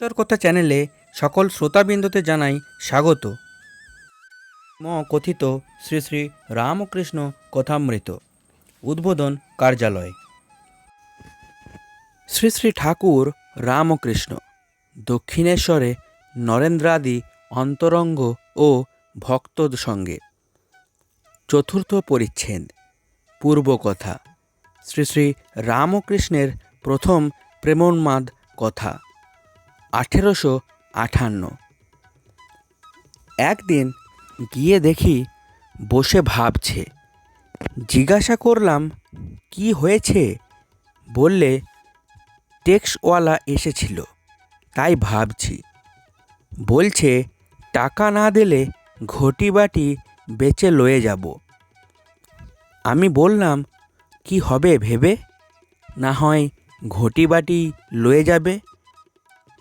ঈশ্বর কথা চ্যানেলে সকল শ্রোতাবৃন্দতে জানাই স্বাগত। ম. কথিত শ্রী শ্রী রামকৃষ্ণ কথামৃত, উদ্বোধন কার্যালয়। শ্রী শ্রী ঠাকুর রামকৃষ্ণ, দক্ষিণেশ্বরে নরেন্দ্রাদি অন্তরঙ্গ ও ভক্তদ সঙ্গে। চতুর্থ পরিচ্ছেদ পূর্বকথা শ্রী শ্রী রামকৃষ্ণের প্রথম প্রেমোন্মাদ কথা। আঠেরোশো আঠান্ন। একদিন গিয়ে দেখি বসে ভাবছে। জিজ্ঞাসা করলাম, কি হয়েছে? বললে টেক্সওয়ালা এসেছিল, তাই ভাবছি। বলছে, টাকা না দিলে ঘটি বাটি বেচে লয়ে যাব। আমি বললাম, কি হবে ভেবে? না হয় ঘটি বাটি লয়ে যাবে?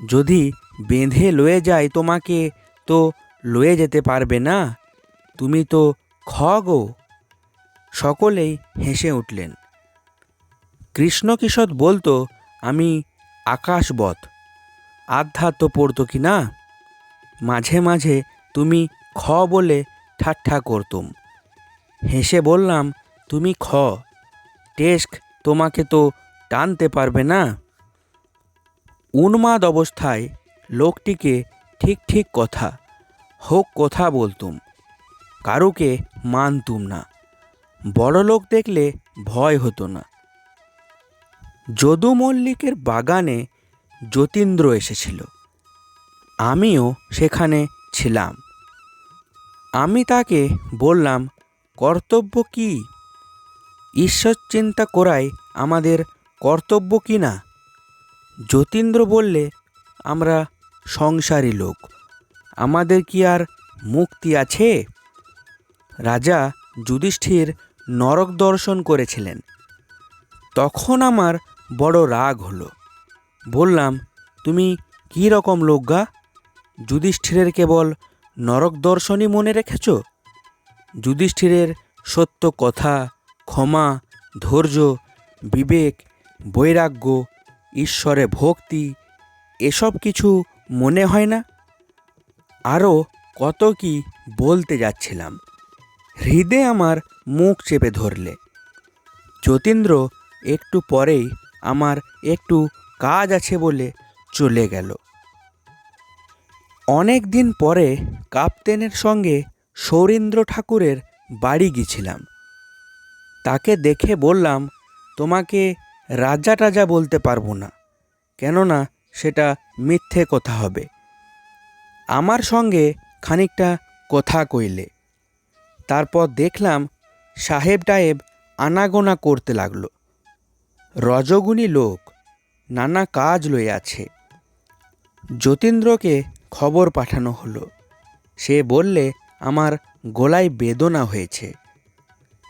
যদি বেঁধে লয়ে যায় তোমাকে, তো লয়ে যেতে পারবে না? তুমি তো খ গো সকলেই হেসে উঠলেন। কৃষ্ণকিশোর বলতো, আমি আকাশবৎ আধ্যাত্ম পড়তো কি না? মাঝে মাঝে তুমি খ বলে ঠাট্টা করতুম। হেসে বললাম, তুমি খ। টেস্ক তোমাকে তো টানতে পারবে না? উন্মাদ অবস্থায় লোকটিকে ঠিক ঠিক কথা, হোক কথা বলতুম, কারুকে মানতুম না। বড় লোক দেখলে ভয় হতো না। যদু মল্লিকের বাগানে যতীন্দ্র এসেছিল। আমিও সেখানে ছিলাম। আমি তাকে বললাম, কর্তব্য কি? ঈশ্বর চিন্তা করাই আমাদের কর্তব্য কি না? যতীন্দ্র বললে, আমরা সংসারী লোক, আমাদের কি আর মুক্তি আছে? রাজা যুধিষ্ঠির নরক দর্শন করেছিলেন। তখন আমার বড় রাগ হলো। বললাম, তুমি কী রকম লোক গা? যুধিষ্ঠিরের কেবল নরক দর্শনই মনে রেখেছ? যুধিষ্ঠিরের সত্য কথা, ক্ষমা, ধৈর্য, বিবেক, বৈরাগ্য ঈশ্বরে ভক্তি, এসব কিছু মনে হয় না? আরও কত কি বলতে যাচ্ছিলাম। হৃদে আমার মুখ চেপে ধরলে। যতীন্দ্র একটু পরেই আমার একটু কাজ আছে বলে চলে গেল। অনেক দিন পরে কাপ্তেনের সঙ্গে সৌরীন্দ্র ঠাকুরের বাড়ি গিয়েছিলাম তাকে দেখে বললাম, তোমাকে রাজা টাজা বলতে পারব না, কেননা সেটা মিথ্যে কথা হবে। আমার সঙ্গে খানিকটা কথা কইলে। তারপর দেখলাম সাহেব টাহেব আনাগোনা করতে লাগল। রজগুণী লোক নানা কাজ লয়ে আছে। যতীন্দ্রকে খবর পাঠানো হলো। সে বললে, আমার গলায় বেদনা হয়েছে।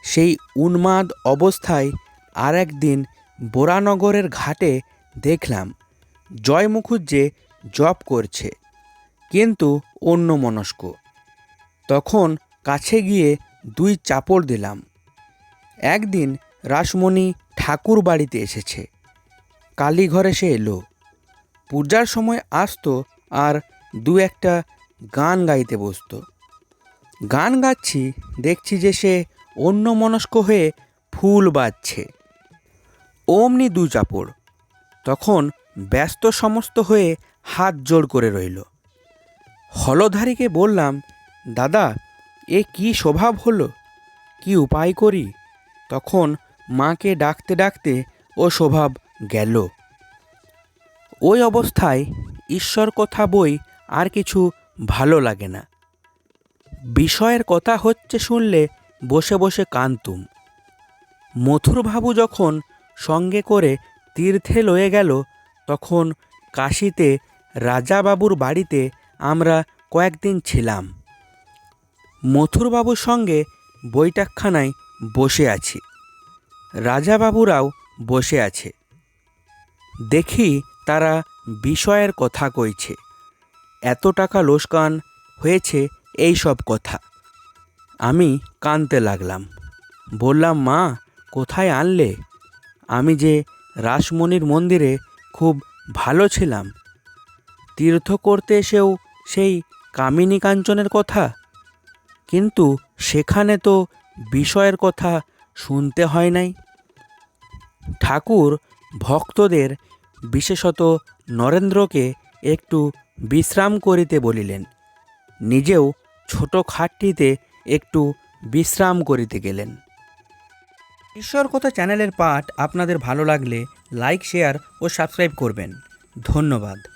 সেই উন্মাদ অবস্থায় আর একদিন বোরানগরের ঘাটে দেখলাম জয় মুখুজ্জে জপ করছে, কিন্তু অন্য মনস্ক তখন কাছে গিয়ে দুই চাপড় দিলাম। একদিন রাসমণি ঠাকুর বাড়িতে এসেছে। কালীঘরে সে এলো। পূজার সময় আসতো আর দু একটা গান গাইতে বসতো। গান গাচ্ছি, দেখছি যে সে অন্য মনস্ক হয়ে ফুল বাজছে। অমনি দু চাপড়। তখন ব্যস্ত সমস্ত হয়ে হাত জোড় করে রইল। হলধারীকে বললাম, দাদা, এ কি স্বভাব হলো? কি উপায় করি? তখন মাকে ডাকতে ডাকতে ও স্বভাব গেল। ওই অবস্থায় ঈশ্বর কথা বই আর কিছু ভালো লাগে না। বিষয়ের কথা হচ্ছে শুনলে বসে বসে কান্তুম। মথুরবাবু যখন সঙ্গে করে তীর্থে লয়ে গেল। তখন কাশিতে রাজাবাবুর বাড়িতে আমরা কয়েকদিন ছিলাম। মথুরবাবুর সঙ্গে বৈঠকখানায় বসে আছি। রাজাবাবুরাও বসে আছে। দেখি তারা বিষয়ের কথা কইছে। এত টাকা লোসকান হয়েছে এই সব কথা। আমি কানতে লাগলাম। বললাম, মা, কোথায় আনলে? আমি যে রাসমণির মন্দিরে খুব ভালো ছিলাম। তীর্থ করতে এসেও সেই কামিনী কাঞ্চনের কথা? কিন্তু সেখানে তো বিষয়ের কথা শুনতে হয় নাই। ঠাকুর ভক্তদের, বিশেষত নরেন্দ্রকে, একটু বিশ্রাম করিতে বলিলেন। নিজেও ছোট খাটটিতে একটু বিশ্রাম করিতে গেলেন। ঈশ্বর কথা চ্যানেলের পাঠ আপনাদের ভালো লাগলে লাইক শেয়ার ও সাবস্ক্রাইব করবেন। ধন্যবাদ।